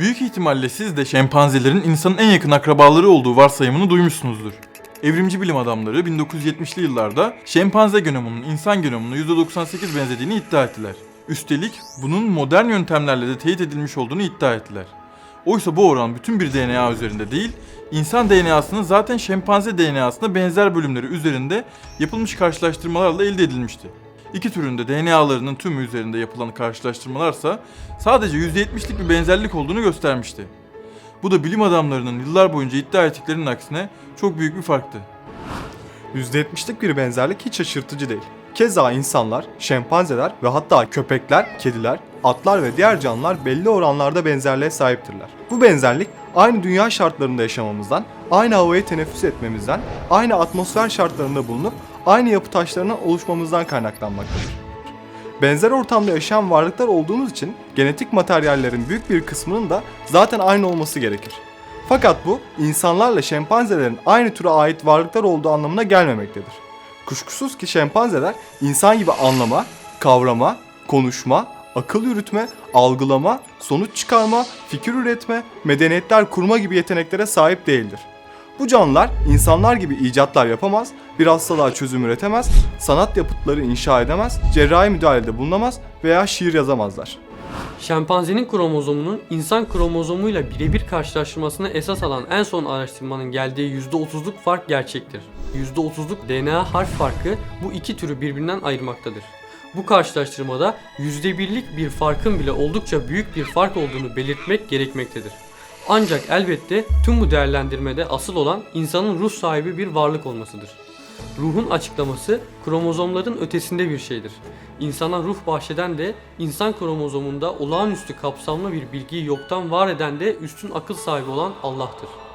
Büyük ihtimalle siz de şempanzelerin insanın en yakın akrabaları olduğu varsayımını duymuşsunuzdur. Evrimci bilim adamları 1970'li yıllarda şempanze genomunun insan genomuna %98 benzediğini iddia ettiler. Üstelik bunun modern yöntemlerle de teyit edilmiş olduğunu iddia ettiler. Oysa bu oran bütün bir DNA üzerinde değil, insan DNA'sının zaten şempanze DNA'sına benzer bölümleri üzerinde yapılmış karşılaştırmalarla elde edilmişti. İki türün de DNA'larının tümü üzerinde yapılan karşılaştırmalarsa sadece %70'lik bir benzerlik olduğunu göstermişti. Bu da bilim adamlarının yıllar boyunca iddia ettiklerinin aksine çok büyük bir farktı. %70'lik bir benzerlik hiç şaşırtıcı değil. Keza insanlar, şempanzeler ve hatta köpekler, kediler, atlar ve diğer canlılar belli oranlarda benzerliğe sahiptirler. Bu benzerlik aynı dünya şartlarında yaşamamızdan, aynı havayı teneffüs etmemizden, aynı atmosfer şartlarında bulunup aynı yapı taşlarından oluşmamızdan kaynaklanmaktadır. Benzer ortamda yaşayan varlıklar olduğumuz için genetik materyallerin büyük bir kısmının da zaten aynı olması gerekir. Fakat bu insanlarla şempanzelerin aynı türe ait varlıklar olduğu anlamına gelmemektedir. Kuşkusuz ki şempanzeler insan gibi anlama, kavrama, konuşma, akıl yürütme, algılama, sonuç çıkarma, fikir üretme, medeniyetler kurma gibi yeteneklere sahip değildir. Bu canlılar insanlar gibi icatlar yapamaz, bir hastalığa çözüm üretemez, sanat yapıtları inşa edemez, cerrahi müdahalede bulunamaz veya şiir yazamazlar. Şempanzenin kromozomunun insan kromozomuyla birebir karşılaştırmasını esas alan en son araştırmanın geldiği %30'luk fark gerçektir. %30'luk DNA harf farkı bu iki türü birbirinden ayırmaktadır. Bu karşılaştırmada %1'lik bir farkın bile oldukça büyük bir fark olduğunu belirtmek gerekmektedir. Ancak elbette tüm bu değerlendirmede asıl olan insanın ruh sahibi bir varlık olmasıdır. Ruhun açıklaması kromozomların ötesinde bir şeydir. İnsana ruh bahşeden de insan kromozomunda olağanüstü kapsamlı bir bilgiyi yoktan var eden de üstün akıl sahibi olan Allah'tır.